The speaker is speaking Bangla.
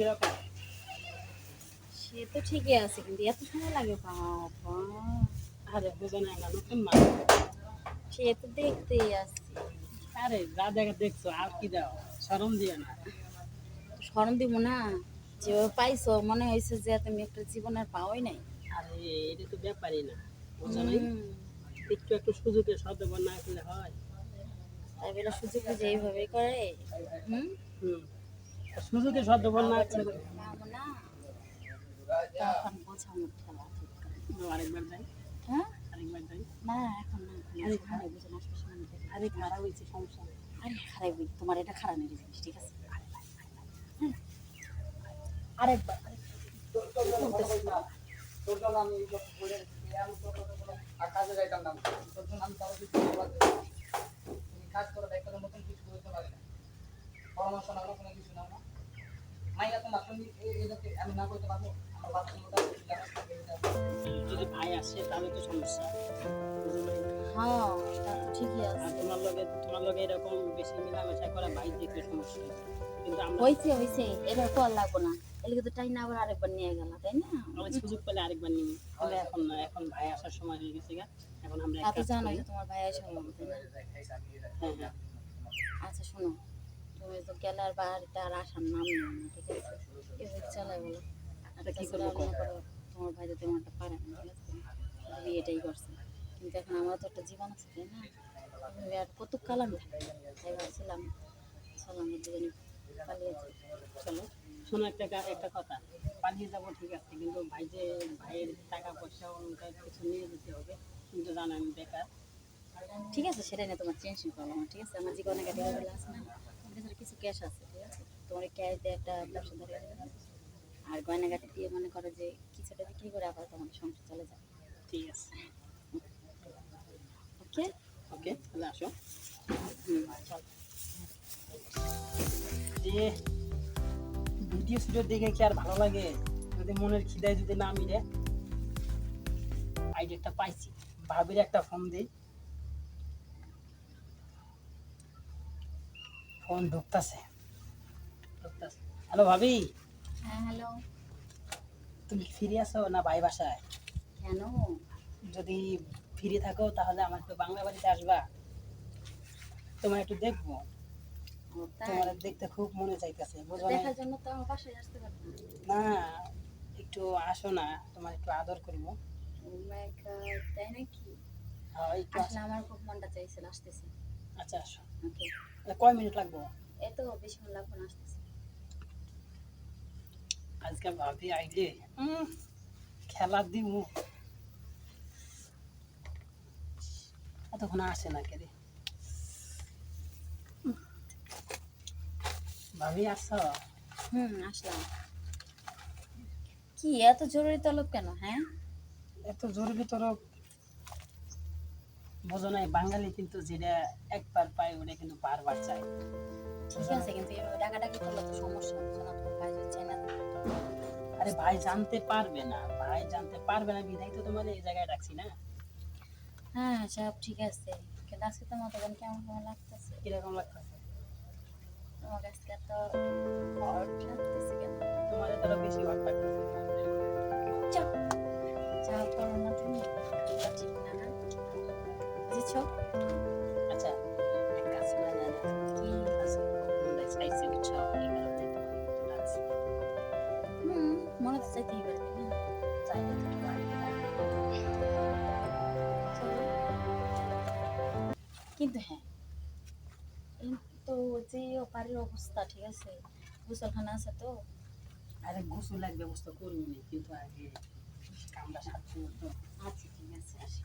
কীরকম? সে তো ঠিকই আছে কিন্তু এত সময় লাগে বাবা। আরে বুঝো না না নতুন মা সে তো দেখতেই আরে যা দেখা দেখছ আর কি দাও? সরম দিও না। দিব না। যেভাবে পাইছো মনে হয়েছে যে তুমি একটা জীবনের পাওয়াই নাই। আরে এটা তো ব্যাপারই না বুঝো নাই? একটু একটু সুযোগের সদ্ব্যবহার না করলে হয়। তাই বেলা সুযোগ বুঝে এইভাবেই করে হুম? হুম। না করলে পাবো না আরেকবার যাই হ্যাঁ আরেকবার যাই না এখন না আরে খারাপ বুঝে না খারাপ হয়েছে সমস্যা আরে খারাপ বুঝি তোমার এটা খারাপ নেই জিনিস ঠিক আছে। আরেকবার তোর জন্য আমি এই সব বলে আমি তোর কথা কোনো আর কাজে যাইতাম না তোর জন্য আমি কারও কিছু বলতে পারছি না। তুমি কাজ করো দায়িত্ব মতন কিছু করতে পারি না পরামর্শ না কোনো কিছু না না মাইয়া তোমার তুমি এই এটাকে আমি না করতে পারব আমার বাচ্চা মতো যদি ভাই আসে তাহলে তো সমস্যা। হ্যাঁ ঠিকই আছে। তোমার লগে তোমার লগে এরকম বেশি মেলামেশা করা ভাই দেখলে সমস্যা। হয়েছে কিন্তু আমরা এবার লাগবো না। এদিকে তো টাইম আবার আরেকবার নিয়ে গেল তাই না? আমরা সুযোগ পেলে আরেকবার নিব কিন্তু এখন এখন ভাই আসার সময় হয়ে গেছে গা। এখন আমরা এক তা তো কাজ জানোই করি। যে তোমার ভাই তাই না? হ্যাঁ হ্যাঁ। আচ্ছা শোনো। তুমি তো গেলে আর বাড়িতে আর আসার নাম নেও না ঠিক আছে? এবার চলে বলো আচ্ছা তোমার ভাই তো তেমন একটা পারে না ঠিক আছে? বিয়েটাই করছে। কিন্তু এখন আমার তো একটা জীবন আছে তাই না? তুমি আর কত কালাম তাই ভাবছিলাম চলো আমরা দুজনে পালিয়ে চলো। শোনো একটা একটা কথা। পালিয়ে যাব ঠিক আছে কিন্তু ভাই যে ভাইয়ের টাকা পয়সা ওটা কিছু নিয়ে যেতে হবে কিন্তু জানো আমি বেকার। ঠিক আছে সেটাই না তোমার টেনশন করব ঠিক আছে? আমার যে গয়না কাটি গুলো আছে না? কাছে কিছু ক্যাশ আছে ঠিক আছে? তোমার ক্যাশ দিয়ে একটা ব্যবসা ধরে আর গয়না দিয়ে মনে করো যে কিছুটা বিক্রি করে আবার তোমার সংসার চলে যায়। ঠিক আছে। ওকে ওকে তাহলে আসো। হুম চল যে ভিডিও সিডিও দেখে কি আর ভালো লাগে? যদি মনের খিদায় যদি না মিলে আইডিয়াটা পাইছি। ভাবির একটা ফোন দিই। ফোন ঢুকতাছে। হ্যালো ভাবি। হ্যাঁ হ্যালো। তুমি কি ফিরে আসো না ভাই বাসায়? কেন? যদি ফিরে থাকো তাহলে আমার একটু বাংলা বাড়িতে আসবা। তোমার একটু দেখব। তোমার দেখতে খুব মনে চাইতেছে বুঝো না দেখার জন্য তো আমার বাসায় আসতে পারতাম। না একটু আসো না তোমার একটু আদর করব। ও মাই গড তাই নাকি? হ্যাঁ, আসলে আমার খুব মনটা চাইছিল আসতেছে। আচ্ছা আসো। তাহলে কয় মিনিট লাগবো? এত বেশিক্ষণ লাগবে না আসতেছে। আজকে ভাবি আইলে খেলা দিব এতক্ষণ আসে না কে রে। ভাবি আসছো হুম আসলাম। কি এত জরুরি তলব কেন হ্যাঁ? এত জরুরি তোর বোঝো নাই বাঙালি কিন্তু যেটা একবার পায় ওটা কিন্তু বারবার চায়। ঠিক আছে কিন্তু এভাবে ডাকাডাকি করলে তো সমস্যা হচ্ছে না তোমার ভাই না আরে ভাই জানতে পারবে না ভাই জানতে পারবে না বিধাই তো তোমার এই জায়গায় রাখছি না? হ্যাঁ সব ঠিক আছে। কিন্তু আজকে তোমার তখন কেমন কেমন লাগতেছে? কীরকম লাগতেছে? তোমার কাছে এত হট লাগতেছে কেন? তোমার বেশি ভাগ লাগতেছে। দিচ্ছ আচ্ছা এক কাজ আছে? মনে চাইছে বুঝছ হ্যাঁ, এই তো চাইতেই পারবে চাইলে কিন্তু হ্যাঁ তো যে অপারের অবস্থা ঠিক আছে? গোসলখানা আছে তো? আরে গোসল লাগবে ব্যবস্থা করবি কিন্তু আগে কামটা সাথে আচ্ছা ঠিক আছে আসি।